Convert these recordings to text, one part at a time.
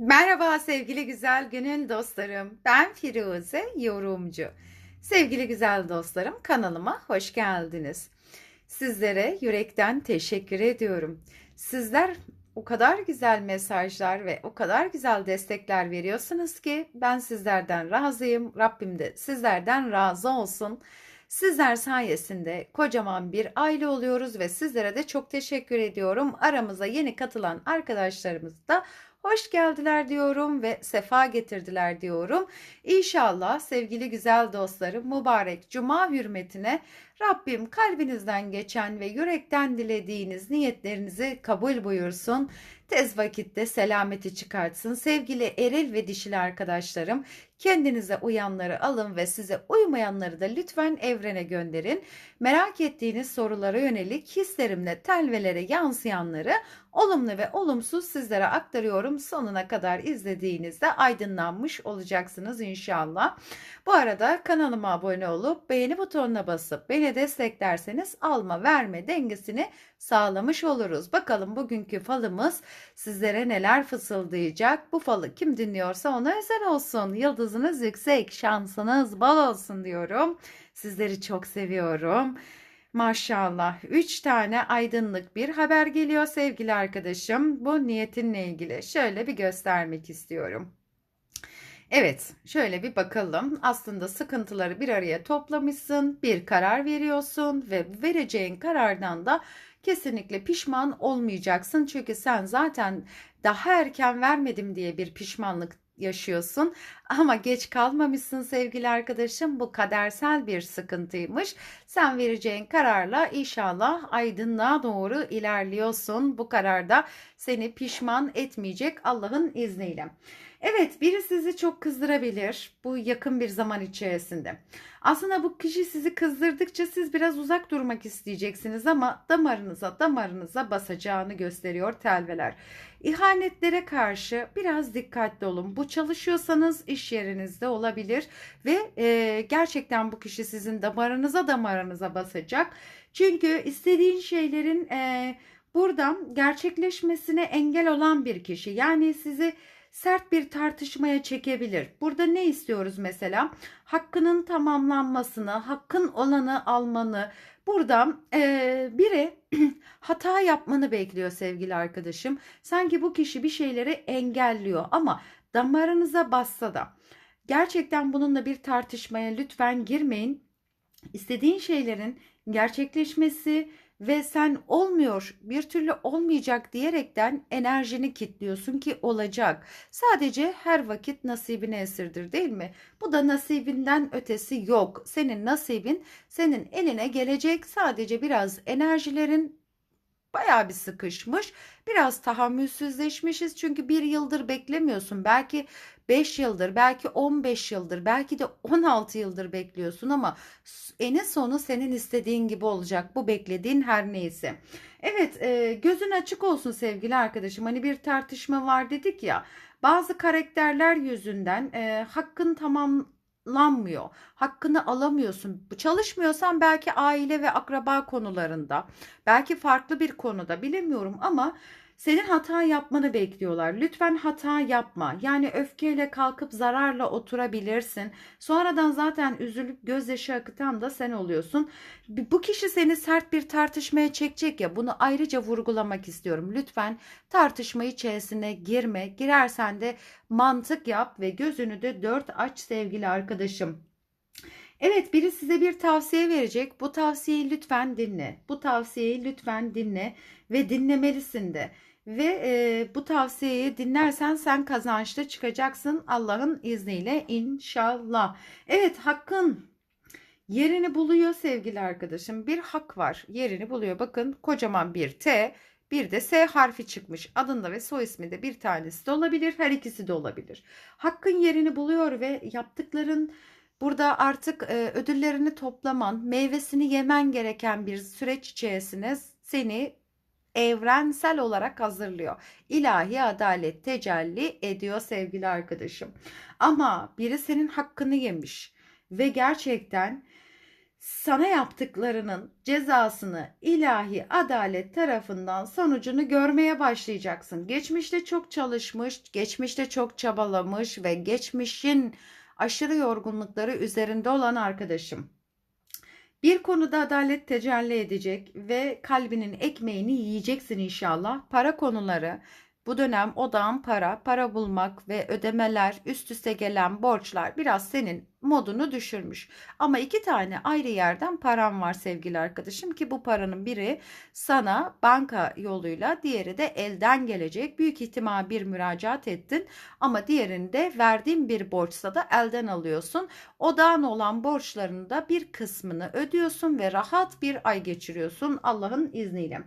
Merhaba sevgili güzel gönül dostlarım. Ben Firuze Yorumcu. Sevgili güzel dostlarım kanalıma hoş geldiniz. Sizlere yürekten teşekkür ediyorum. Sizler o kadar güzel mesajlar ve o kadar güzel destekler veriyorsunuz ki ben sizlerden razıyım. Rabbim de sizlerden razı olsun. Sizler sayesinde kocaman bir aile oluyoruz ve sizlere de çok teşekkür ediyorum. Aramıza yeni katılan arkadaşlarımız da hoş geldiler diyorum ve sefa getirdiler diyorum. İnşallah sevgili güzel dostlarım mübarek cuma hürmetine Rabbim kalbinizden geçen ve yürekten dilediğiniz niyetlerinizi kabul buyursun. Tez vakitte selameti çıkartsın. Sevgili eril ve dişili arkadaşlarım kendinize uyanları alın ve size uymayanları da lütfen evrene gönderin. Merak ettiğiniz sorulara yönelik hislerimle telvelere yansıyanları olumlu ve olumsuz sizlere aktarıyorum. Sonuna kadar izlediğinizde aydınlanmış olacaksınız inşallah. Bu arada kanalıma abone olup beğeni butonuna basıp beni desteklerseniz alma verme dengesini sağlamış oluruz. Bakalım bugünkü falımız sizlere neler fısıldayacak. Bu falı kim dinliyorsa ona özel olsun. Yıldızınız yüksek, şansınız bol olsun diyorum. Sizleri çok seviyorum. Maşallah 3 tane aydınlık bir haber geliyor sevgili arkadaşım. Bu niyetinle ilgili şöyle bir göstermek istiyorum. Evet, şöyle bir bakalım. Aslında sıkıntıları bir araya toplamışsın, bir karar veriyorsun ve vereceğin karardan da kesinlikle pişman olmayacaksın. Çünkü sen zaten daha erken vermedim diye bir pişmanlık yaşıyorsun ama geç kalmamışsın sevgili arkadaşım. Bu kadersel bir sıkıntıymış. Sen vereceğin kararla inşallah aydınlığa doğru ilerliyorsun. Bu kararda seni pişman etmeyecek Allah'ın izniyle. Evet, biri sizi çok kızdırabilir bu yakın bir zaman içerisinde. Aslında bu kişi sizi kızdırdıkça siz biraz uzak durmak isteyeceksiniz ama damarınıza damarınıza basacağını gösteriyor telveler. İhanetlere karşı biraz dikkatli olun. Bu çalışıyorsanız iş yerinizde olabilir ve e, gerçekten bu kişi sizin damarınıza damarınıza basacak. Çünkü istediğin şeylerin e, buradan gerçekleşmesine engel olan bir kişi. Yani sizi sert bir tartışmaya çekebilir. Burada ne istiyoruz mesela? Hakkının tamamlanmasını, hakkın olanı almanı. Burada e, biri hata yapmanı bekliyor sevgili arkadaşım. Sanki bu kişi bir şeyleri engelliyor ama damarınıza bassa da gerçekten bununla bir tartışmaya lütfen girmeyin. İstediğin şeylerin gerçekleşmesi ve sen olmuyor bir türlü olmayacak diyerekten enerjini kitliyorsun ki olacak. Sadece her vakit nasibine esirdir değil mi? Bu da nasibinden ötesi yok. Senin nasibin senin eline gelecek. Sadece biraz enerjilerin bayağı bir sıkışmış. Biraz tahammülsüzleşmişiz çünkü bir yıldır beklemiyorsun. Belki 5 yıldır, belki 15 yıldır, belki de 16 yıldır bekliyorsun ama eni sonu senin istediğin gibi olacak. Bu beklediğin her neyse. Evet, e, gözün açık olsun sevgili arkadaşım. Hani bir tartışma var dedik ya. Bazı karakterler yüzünden e, hakkın tamam lanmıyor. Hakkını alamıyorsun. Çalışmıyorsan belki aile ve akraba konularında, belki farklı bir konuda bilemiyorum ama senin hata yapmanı bekliyorlar. Lütfen hata yapma. Yani öfkeyle kalkıp zararla oturabilirsin. Sonradan zaten üzülüp gözyaşı akıtan da sen oluyorsun. Bu kişi seni sert bir tartışmaya çekecek ya bunu ayrıca vurgulamak istiyorum. Lütfen tartışma içerisine girme. Girersen de mantık yap ve gözünü de dört aç sevgili arkadaşım. Evet biri size bir tavsiye verecek. Bu tavsiyeyi lütfen dinle. Bu tavsiyeyi lütfen dinle ve dinlemelisin de. Ve e, bu tavsiyeyi dinlersen sen kazançlı çıkacaksın Allah'ın izniyle inşallah. Evet hakkın yerini buluyor sevgili arkadaşım. Bir hak var yerini buluyor. Bakın kocaman bir T bir de S harfi çıkmış. Adında ve soy isminde bir tanesi de olabilir. Her ikisi de olabilir. Hakkın yerini buluyor ve yaptıkların burada artık e, ödüllerini toplaman, meyvesini yemen gereken bir süreç içerisine seni evrensel olarak hazırlıyor. İlahi adalet tecelli ediyor sevgili arkadaşım. Ama biri senin hakkını yemiş ve gerçekten sana yaptıklarının cezasını ilahi adalet tarafından sonucunu görmeye başlayacaksın. Geçmişte çok çalışmış, geçmişte çok çabalamış ve geçmişin aşırı yorgunlukları üzerinde olan arkadaşım. Bir konuda adalet tecelli edecek ve kalbinin ekmeğini yiyeceksin inşallah. Para konuları, bu dönem odağın para, para bulmak ve ödemeler, üst üste gelen borçlar biraz senin modunu düşürmüş. Ama iki tane ayrı yerden param var sevgili arkadaşım ki bu paranın biri sana banka yoluyla diğeri de elden gelecek. Büyük ihtimal bir müracaat ettin ama diğerinde verdiğin bir borçsa da elden alıyorsun. Odağın olan borçlarını da bir kısmını ödüyorsun ve rahat bir ay geçiriyorsun Allah'ın izniyle.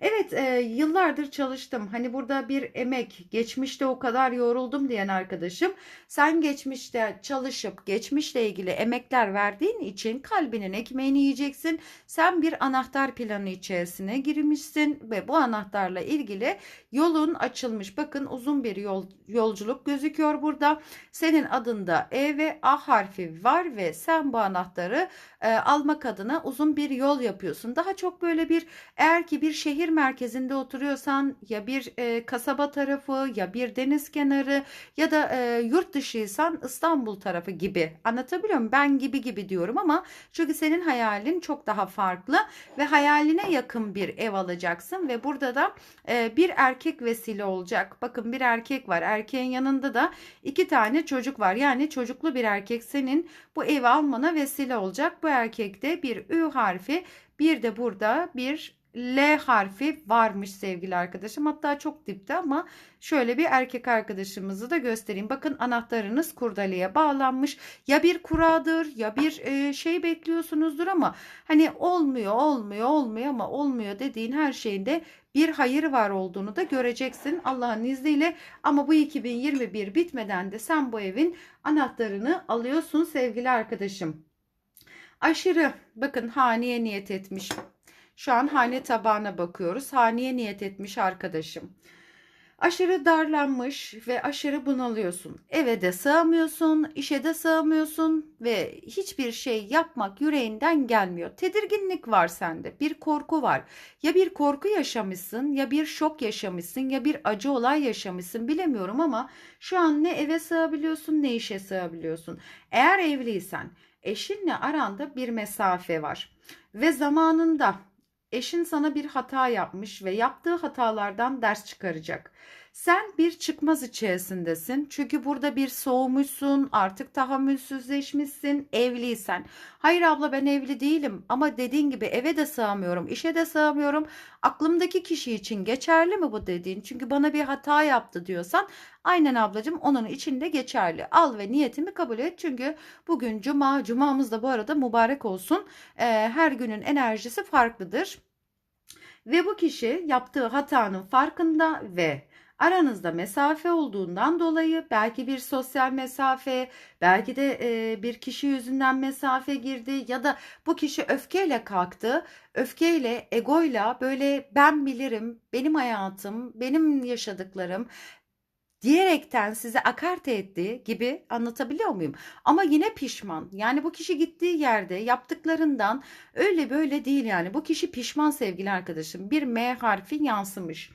Evet e, yıllardır çalıştım. Hani burada bir emek, geçmişte o kadar yoruldum diyen arkadaşım. Sen geçmişte çalışıp geçmişle ilgili emekler verdiğin için kalbinin ekmeğini yiyeceksin. Sen bir anahtar planı içerisine girmişsin ve bu anahtarla ilgili yolun açılmış. Bakın uzun bir yol yolculuk gözüküyor burada. Senin adında E ve A harfi var ve sen bu anahtarı e, almak adına uzun bir yol yapıyorsun. Daha çok böyle bir eğer ki bir şehir merkezinde oturuyorsan ya bir e, kasaba tarafı ya bir deniz kenarı ya da e, yurt dışıysan İstanbul tarafı gibi anlatabiliyor muyum? Ben gibi gibi diyorum ama çünkü senin hayalin çok daha farklı ve hayaline yakın bir ev alacaksın ve burada da e, bir erkek vesile olacak. Bakın bir erkek var. Erkeğin yanında da iki tane çocuk var. Yani çocuklu bir erkek senin bu evi almana vesile olacak. Bu erkekte bir Ü harfi bir de burada bir L harfi varmış sevgili arkadaşım. Hatta çok dipte ama şöyle bir erkek arkadaşımızı da göstereyim. Bakın anahtarınız kurdaleye bağlanmış. Ya bir kuradır ya bir e, şey bekliyorsunuzdur ama hani olmuyor olmuyor olmuyor ama olmuyor dediğin her şeyinde bir hayır var olduğunu da göreceksin Allah'ın izniyle. Ama bu 2021 bitmeden de sen bu evin anahtarını alıyorsun sevgili arkadaşım. Aşırı bakın haneye niyet etmiş şu an hane tabağına bakıyoruz. Haneye niyet etmiş arkadaşım. Aşırı darlanmış ve aşırı bunalıyorsun. Eve de sığamıyorsun, işe de sığamıyorsun ve hiçbir şey yapmak yüreğinden gelmiyor. Tedirginlik var sende, bir korku var. Ya bir korku yaşamışsın, ya bir şok yaşamışsın, ya bir acı olay yaşamışsın bilemiyorum ama şu an ne eve sığabiliyorsun ne işe sığabiliyorsun. Eğer evliysen eşinle aranda bir mesafe var ve zamanında eşin sana bir hata yapmış ve yaptığı hatalardan ders çıkaracak. Sen bir çıkmaz içerisindesin. Çünkü burada bir soğumuşsun, artık tahammülsüzleşmişsin, evliysen. Hayır abla ben evli değilim ama dediğin gibi eve de sığamıyorum, işe de sığamıyorum. Aklımdaki kişi için geçerli mi bu dediğin? Çünkü bana bir hata yaptı diyorsan aynen ablacığım onun içinde geçerli. Al ve niyetimi kabul et. Çünkü bugün cuma, cumamız da bu arada mübarek olsun. Ee, her günün enerjisi farklıdır. Ve bu kişi yaptığı hatanın farkında ve aranızda mesafe olduğundan dolayı belki bir sosyal mesafe, belki de e, bir kişi yüzünden mesafe girdi ya da bu kişi öfkeyle kalktı. Öfkeyle, egoyla böyle ben bilirim, benim hayatım, benim yaşadıklarım diyerekten size akarte etti gibi anlatabiliyor muyum? Ama yine pişman. Yani bu kişi gittiği yerde yaptıklarından öyle böyle değil yani. Bu kişi pişman sevgili arkadaşım. Bir M harfi yansımış.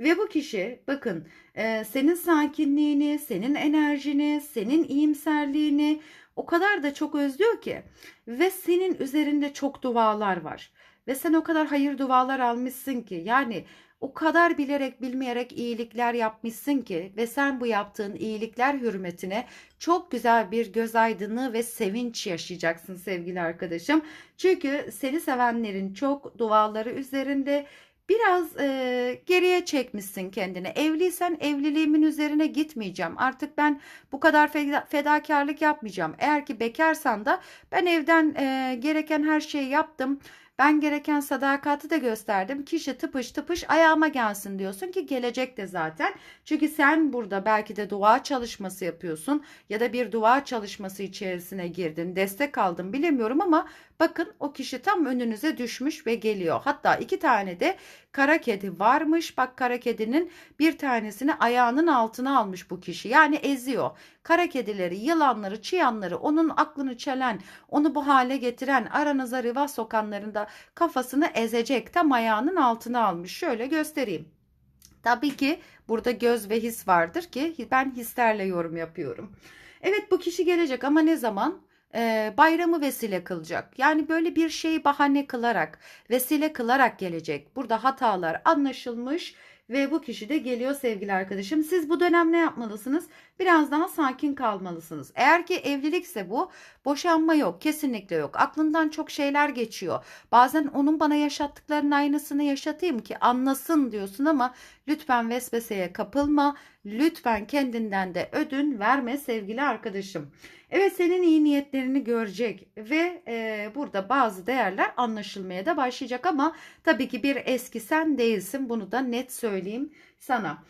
Ve bu kişi bakın e, senin sakinliğini, senin enerjini, senin iyimserliğini o kadar da çok özlüyor ki. Ve senin üzerinde çok dualar var. Ve sen o kadar hayır dualar almışsın ki. Yani o kadar bilerek bilmeyerek iyilikler yapmışsın ki ve sen bu yaptığın iyilikler hürmetine çok güzel bir göz aydınlığı ve sevinç yaşayacaksın sevgili arkadaşım. Çünkü seni sevenlerin çok duaları üzerinde biraz e, geriye çekmişsin kendini. Evliysen evliliğimin üzerine gitmeyeceğim. Artık ben bu kadar feda, fedakarlık yapmayacağım. Eğer ki bekarsan da ben evden e, gereken her şeyi yaptım. Ben gereken sadakati de gösterdim. Kişi tıpış tıpış ayağıma gelsin diyorsun ki gelecek de zaten. Çünkü sen burada belki de dua çalışması yapıyorsun ya da bir dua çalışması içerisine girdin, destek aldın bilemiyorum ama bakın o kişi tam önünüze düşmüş ve geliyor. Hatta iki tane de kara kedi varmış. Bak kara kedinin bir tanesini ayağının altına almış bu kişi. Yani eziyor. Kara kedileri, yılanları, çıyanları, onun aklını çelen, onu bu hale getiren, aranıza riva sokanların da kafasını ezecek. Tam ayağının altına almış. Şöyle göstereyim. Tabii ki burada göz ve his vardır ki ben hislerle yorum yapıyorum. Evet bu kişi gelecek ama ne zaman? Ee, bayramı vesile kılacak. Yani böyle bir şeyi bahane kılarak, vesile kılarak gelecek. Burada hatalar anlaşılmış ve bu kişi de geliyor sevgili arkadaşım. Siz bu dönem ne yapmalısınız? Biraz daha sakin kalmalısınız. Eğer ki evlilikse bu boşanma yok. Kesinlikle yok. Aklından çok şeyler geçiyor. Bazen onun bana yaşattıklarının aynısını yaşatayım ki anlasın diyorsun ama lütfen vesveseye kapılma. Lütfen kendinden de ödün verme sevgili arkadaşım. Evet senin iyi niyetlerini görecek ve e, burada bazı değerler anlaşılmaya da başlayacak ama tabii ki bir eski sen değilsin bunu da net söyleyeyim sana.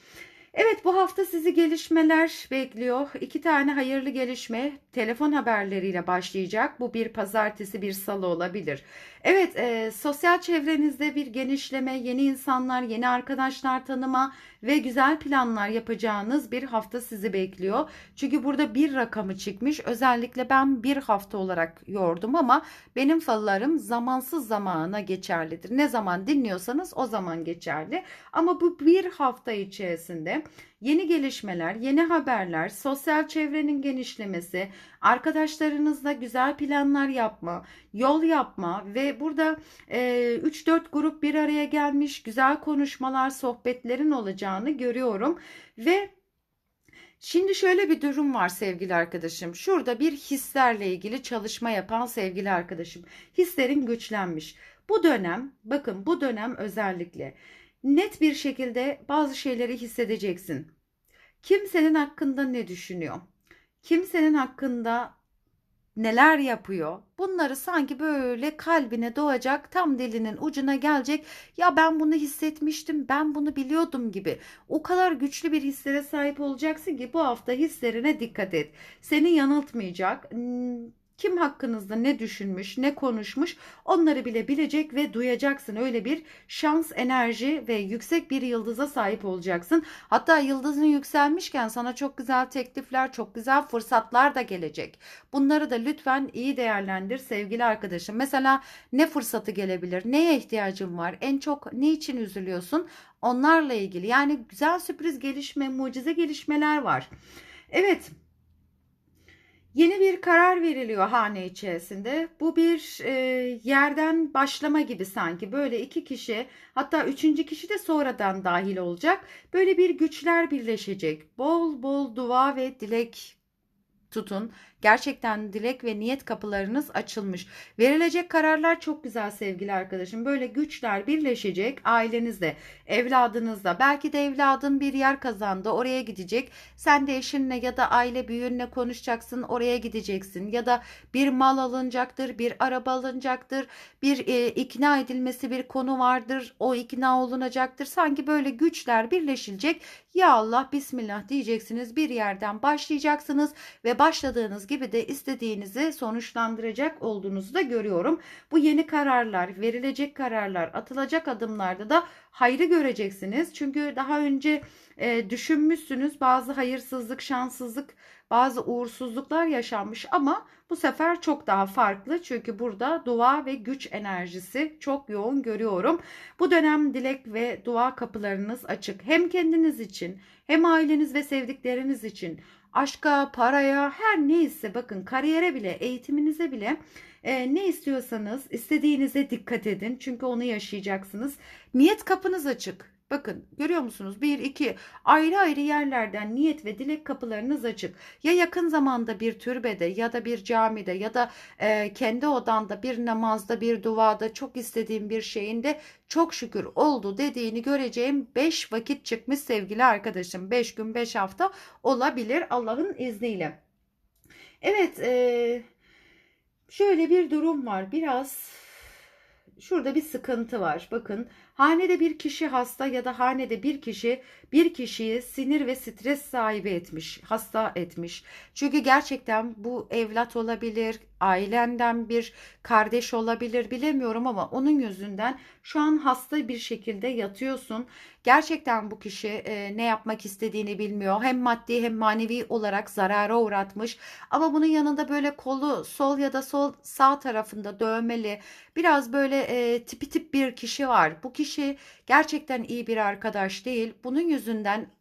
Evet bu hafta sizi gelişmeler bekliyor. İki tane hayırlı gelişme telefon haberleriyle başlayacak. Bu bir pazartesi bir salı olabilir. Evet e, sosyal çevrenizde bir genişleme, yeni insanlar, yeni arkadaşlar tanıma ve güzel planlar yapacağınız bir hafta sizi bekliyor. Çünkü burada bir rakamı çıkmış. Özellikle ben bir hafta olarak yordum ama benim fallarım zamansız zamana geçerlidir. Ne zaman dinliyorsanız o zaman geçerli. Ama bu bir hafta içerisinde yeni gelişmeler, yeni haberler, sosyal çevrenin genişlemesi, arkadaşlarınızla güzel planlar yapma, yol yapma ve burada e, 3-4 grup bir araya gelmiş güzel konuşmalar, sohbetlerin olacağını görüyorum ve Şimdi şöyle bir durum var sevgili arkadaşım. Şurada bir hislerle ilgili çalışma yapan sevgili arkadaşım. Hislerin güçlenmiş. Bu dönem, bakın bu dönem özellikle net bir şekilde bazı şeyleri hissedeceksin. Kimsenin hakkında ne düşünüyor? Kimsenin hakkında neler yapıyor? Bunları sanki böyle kalbine doğacak, tam dilinin ucuna gelecek. Ya ben bunu hissetmiştim, ben bunu biliyordum gibi. O kadar güçlü bir hislere sahip olacaksın ki bu hafta hislerine dikkat et. Seni yanıltmayacak kim hakkınızda ne düşünmüş, ne konuşmuş onları bile bilecek ve duyacaksın. Öyle bir şans, enerji ve yüksek bir yıldıza sahip olacaksın. Hatta yıldızın yükselmişken sana çok güzel teklifler, çok güzel fırsatlar da gelecek. Bunları da lütfen iyi değerlendir sevgili arkadaşım. Mesela ne fırsatı gelebilir? Neye ihtiyacın var? En çok ne için üzülüyorsun? Onlarla ilgili. Yani güzel sürpriz gelişme, mucize gelişmeler var. Evet. Yeni bir karar veriliyor hane içerisinde. Bu bir e, yerden başlama gibi sanki. Böyle iki kişi hatta üçüncü kişi de sonradan dahil olacak. Böyle bir güçler birleşecek. Bol bol dua ve dilek tutun. Gerçekten dilek ve niyet kapılarınız açılmış. Verilecek kararlar çok güzel sevgili arkadaşım. Böyle güçler birleşecek ailenizde, evladınızda. Belki de evladın bir yer kazandı, oraya gidecek. Sen de eşinle ya da aile büyüğünle konuşacaksın, oraya gideceksin. Ya da bir mal alınacaktır, bir araba alınacaktır, bir e, ikna edilmesi bir konu vardır. O ikna olunacaktır. Sanki böyle güçler birleşilecek. Ya Allah Bismillah diyeceksiniz. Bir yerden başlayacaksınız ve başladığınız gibi de istediğinizi sonuçlandıracak olduğunuzu da görüyorum. Bu yeni kararlar, verilecek kararlar, atılacak adımlarda da hayrı göreceksiniz. Çünkü daha önce e, düşünmüşsünüz bazı hayırsızlık, şanssızlık, bazı uğursuzluklar yaşanmış ama bu sefer çok daha farklı. Çünkü burada dua ve güç enerjisi çok yoğun görüyorum. Bu dönem dilek ve dua kapılarınız açık. Hem kendiniz için hem aileniz ve sevdikleriniz için aşka, paraya, her neyse bakın kariyere bile, eğitiminize bile e, ne istiyorsanız istediğinize dikkat edin. Çünkü onu yaşayacaksınız. Niyet kapınız açık. Bakın görüyor musunuz? Bir, iki ayrı ayrı yerlerden niyet ve dilek kapılarınız açık. Ya yakın zamanda bir türbede ya da bir camide ya da e, kendi odanda bir namazda bir duada çok istediğim bir şeyinde çok şükür oldu dediğini göreceğim 5 vakit çıkmış sevgili arkadaşım. 5 gün 5 hafta olabilir Allah'ın izniyle. Evet e, şöyle bir durum var biraz şurada bir sıkıntı var. Bakın hanede bir kişi hasta ya da hanede bir kişi bir kişiyi sinir ve stres sahibi etmiş, hasta etmiş. Çünkü gerçekten bu evlat olabilir, ailenden bir kardeş olabilir bilemiyorum ama onun yüzünden şu an hasta bir şekilde yatıyorsun. Gerçekten bu kişi e, ne yapmak istediğini bilmiyor. Hem maddi hem manevi olarak zarara uğratmış. Ama bunun yanında böyle kolu sol ya da sol sağ tarafında dövmeli biraz böyle e, tipi tip bir kişi var. Bu kişi gerçekten iyi bir arkadaş değil. Bunun yüzünden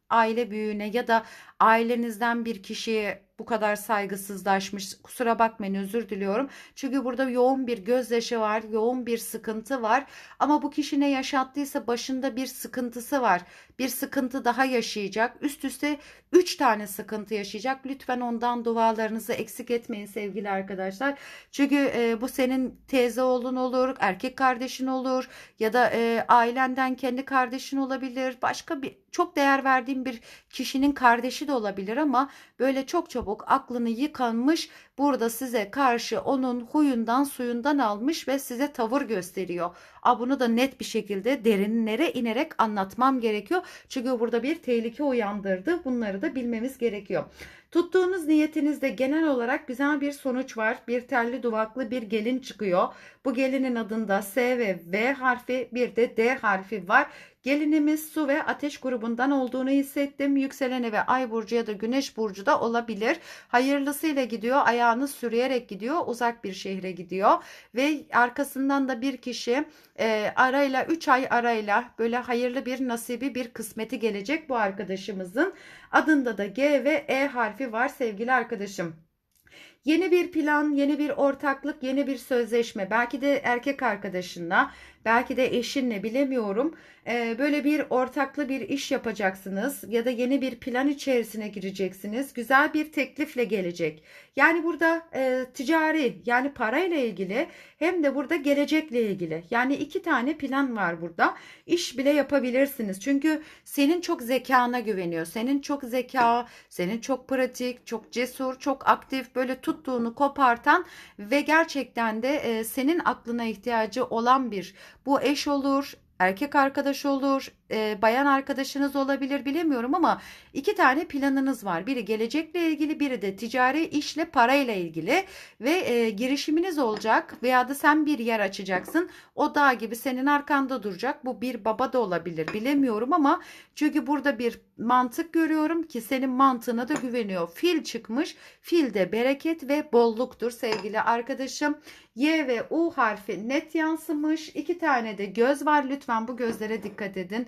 aile büyüğüne ya da ailenizden bir kişiye bu kadar saygısızlaşmış. Kusura bakmayın özür diliyorum. Çünkü burada yoğun bir gözyaşı var, yoğun bir sıkıntı var. Ama bu kişi ne yaşattıysa başında bir sıkıntısı var. Bir sıkıntı daha yaşayacak. Üst üste 3 tane sıkıntı yaşayacak. Lütfen ondan dualarınızı eksik etmeyin sevgili arkadaşlar. Çünkü e, bu senin teyze oğlun olur, erkek kardeşin olur ya da e, ailenden kendi kardeşin olabilir. Başka bir çok değer verdiğim bir kişinin kardeşi de olabilir ama böyle çok çabuk aklını yıkanmış burada size karşı onun huyundan suyundan almış ve size tavır gösteriyor. A bunu da net bir şekilde derinlere inerek anlatmam gerekiyor. Çünkü burada bir tehlike uyandırdı. Bunları da bilmemiz gerekiyor. Tuttuğunuz niyetinizde genel olarak güzel bir sonuç var. Bir telli duvaklı bir gelin çıkıyor. Bu gelinin adında S ve V harfi bir de D harfi var. Gelinimiz su ve ateş grubundan olduğunu hissettim. Yükseleni ve ay burcu ya da güneş burcu da olabilir. Hayırlısıyla gidiyor. Ayağını sürüyerek gidiyor. Uzak bir şehre gidiyor. Ve arkasından da bir kişi e, arayla 3 ay arayla böyle hayırlı bir nasibi bir kısmeti gelecek bu arkadaşımızın. Adında da G ve E harfi var sevgili arkadaşım. Yeni bir plan, yeni bir ortaklık, yeni bir sözleşme. Belki de erkek arkadaşınla, belki de eşinle bilemiyorum. Ee, böyle bir ortaklı bir iş yapacaksınız ya da yeni bir plan içerisine gireceksiniz. Güzel bir teklifle gelecek. Yani burada e, ticari yani parayla ilgili hem de burada gelecekle ilgili. Yani iki tane plan var burada. İş bile yapabilirsiniz. Çünkü senin çok zekana güveniyor. Senin çok zeka, senin çok pratik, çok cesur, çok aktif böyle tuttuğunu kopartan ve gerçekten de e, senin aklına ihtiyacı olan bir bu eş olur, erkek arkadaş olur, e, bayan arkadaşınız olabilir bilemiyorum ama iki tane planınız var. Biri gelecekle ilgili, biri de ticari işle parayla ilgili ve e, girişiminiz olacak veya da sen bir yer açacaksın. O dağ gibi senin arkanda duracak. Bu bir baba da olabilir bilemiyorum ama çünkü burada bir mantık görüyorum ki senin mantığına da güveniyor. Fil çıkmış. Fil de bereket ve bolluktur sevgili arkadaşım. Y ve U harfi net yansımış. İki tane de göz var. Lütfen bu gözlere dikkat edin.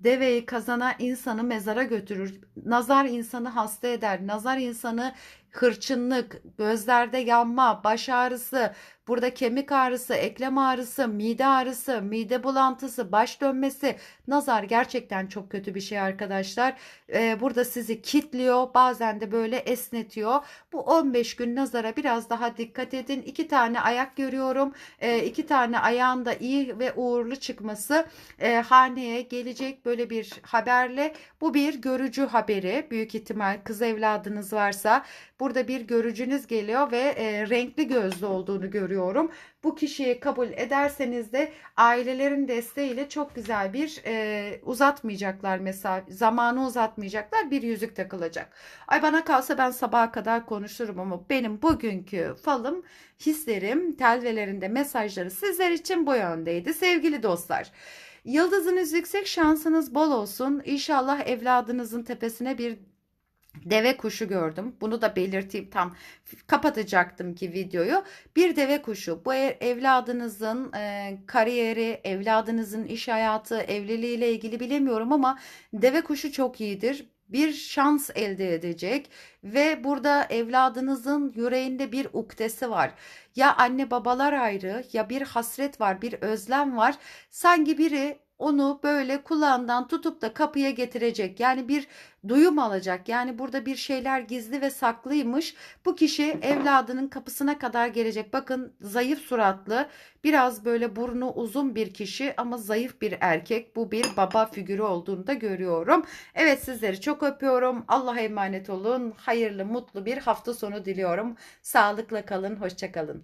Deveyi kazana insanı mezara götürür. Nazar insanı hasta eder. Nazar insanı hırçınlık, gözlerde yanma, baş ağrısı, burada kemik ağrısı, eklem ağrısı, mide ağrısı, mide bulantısı, baş dönmesi. Nazar gerçekten çok kötü bir şey arkadaşlar. Ee, burada sizi kitliyor, bazen de böyle esnetiyor. Bu 15 gün nazara biraz daha dikkat edin. İki tane ayak görüyorum. Ee, iki tane ayağında iyi ve uğurlu çıkması e, haneye gelecek böyle bir haberle. Bu bir görücü haberi. Büyük ihtimal kız evladınız varsa Burada bir görücünüz geliyor ve e, renkli gözlü olduğunu görüyorum. Bu kişiyi kabul ederseniz de ailelerin desteğiyle çok güzel bir e, uzatmayacaklar mesela zamanı uzatmayacaklar bir yüzük takılacak. Ay bana kalsa ben sabaha kadar konuşurum ama benim bugünkü falım hislerim telvelerinde mesajları sizler için bu yöndeydi sevgili dostlar. Yıldızınız yüksek şansınız bol olsun. İnşallah evladınızın tepesine bir deve kuşu gördüm. Bunu da belirteyim tam kapatacaktım ki videoyu. Bir deve kuşu bu evladınızın e, kariyeri, evladınızın iş hayatı, evliliğiyle ilgili bilemiyorum ama deve kuşu çok iyidir. Bir şans elde edecek ve burada evladınızın yüreğinde bir uktesi var. Ya anne babalar ayrı ya bir hasret var, bir özlem var. Sanki biri onu böyle kulağından tutup da kapıya getirecek. Yani bir duyum alacak. Yani burada bir şeyler gizli ve saklıymış. Bu kişi evladının kapısına kadar gelecek. Bakın zayıf suratlı, biraz böyle burnu uzun bir kişi ama zayıf bir erkek. Bu bir baba figürü olduğunu da görüyorum. Evet sizleri çok öpüyorum. Allah'a emanet olun. Hayırlı, mutlu bir hafta sonu diliyorum. Sağlıkla kalın, hoşçakalın.